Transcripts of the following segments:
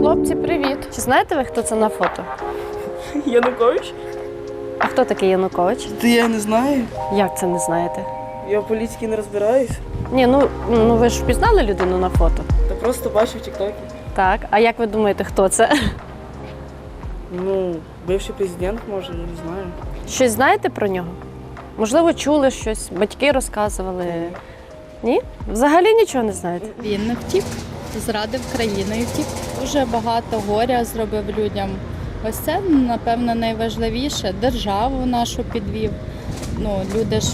Хлопці, привіт! Чи знаєте ви, хто це на фото? Янукович? А хто такий Янукович? Та я не знаю. Як це не знаєте? Я в політиці не розбираюсь. Ні, ну, ну ви ж впізнали людину на фото. Та просто бачив в Тіктокі. Так, а як ви думаєте, хто це? Ну, бивший президент, може, я не знаю. Щось знаєте про нього? Можливо, чули щось, батьки розказували. Ні? Взагалі нічого не знаєте. Він не втік, зрадив країну і втік. Дуже багато горя зробив людям. Ось це, напевно, найважливіше. Державу нашу підвів. Ну, люди ж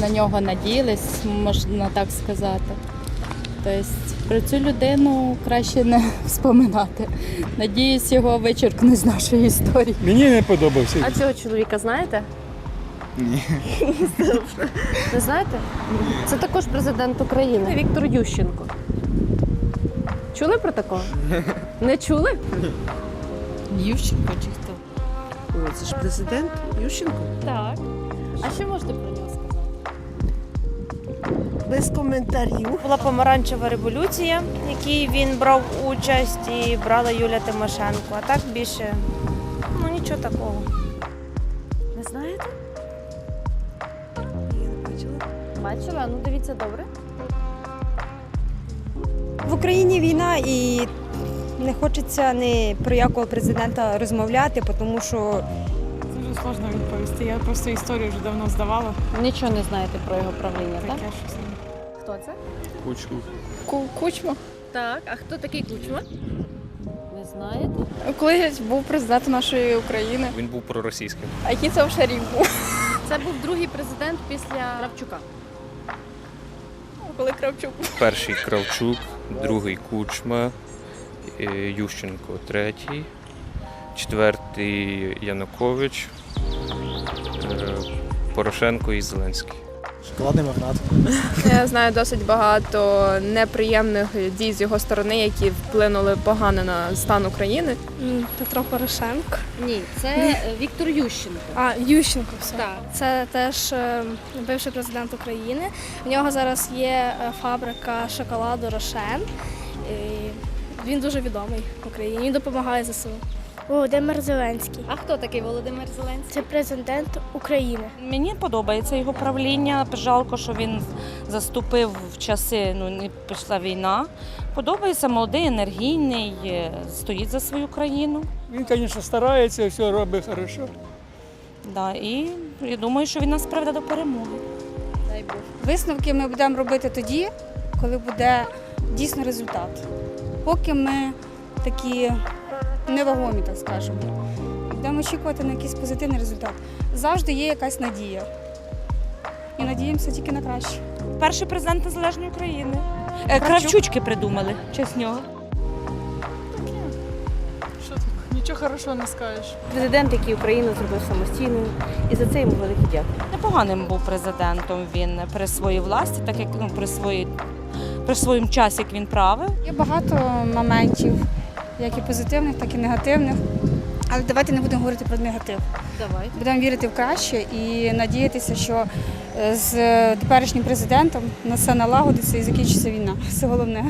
на нього надіялись, можна так сказати. Тобто про цю людину краще не вспоминати. Надіюсь, його вичеркне з нашої історії. Мені не подобався. А цього чоловіка знаєте? Ні. Не знаєте? Це також президент України Віктор Ющенко. Чули про такого? Не чули? Ющенко чи хто? О, це ж президент Ющенко. Так. А що можете про нього сказати? Без коментарів. Була помаранчева революція, в якій він брав участь і брала Юля Тимошенко. А так більше ну нічого такого. Не знаєте? Я не бачила. Бачили? А ну дивіться добре. В Україні війна і не хочеться ні про якого президента розмовляти, тому що Це Дуже складно відповісти. Я просто історію вже давно здавала. Нічого не знаєте про його правління, так? Таке щось. Хто це? Кучку. Кучма. Так, а хто такий Кучма? Не знаєте? Колись був президентом нашої України. Він був проросійським. А який це вже рік був? Це був другий президент після Кравчука. Коли Кравчук Перший Кравчук, другий Кучма, е, Ющенко третій, четвертий Янукович, е, Порошенко і Зеленський. Шоколадний магнат. Я знаю досить багато неприємних дій з його сторони, які вплинули погано на стан України. Петро Порошенко. Ні, це Віктор Ющенко. А, Ющенко все. Так. Це теж е, бивший президент України. В нього зараз є е, фабрика шоколаду Рошен. І він дуже відомий в Україні. Він допомагає ЗСУ. Володимир Зеленський. А хто такий Володимир Зеленський? Це президент України. Мені подобається його правління. Жалко, що він заступив в часи, ну не пішла війна. Подобається молодий, енергійний, е, стоїть за свою країну. Він, звісно, старається, все робить хорошо. Да, і я думаю, що він нас приведе до перемоги. Дай Бог. висновки ми будемо робити тоді, коли буде дійсно результат. Поки ми такі невагомі, так скажемо, будемо очікувати на якийсь позитивний результат. Завжди є якась надія. І надіємося тільки на краще. Перший президент незалежної України. Е, Кравчучки придумали в честь нього. Що так? Нічого хорошого не скажеш. Президент, який Україну зробив самостійною, і за це йому велике дякую. Непоганим був президентом він при своїй власті, так як ну, при своїй при своєму часі, як він правив. Є багато моментів, як і позитивних, так і негативних. Але давайте не будемо говорити про негатив. Давайте. Будемо вірити в краще і надіятися, що е, з теперішнім президентом на все налагодиться і закінчиться війна. Це головне.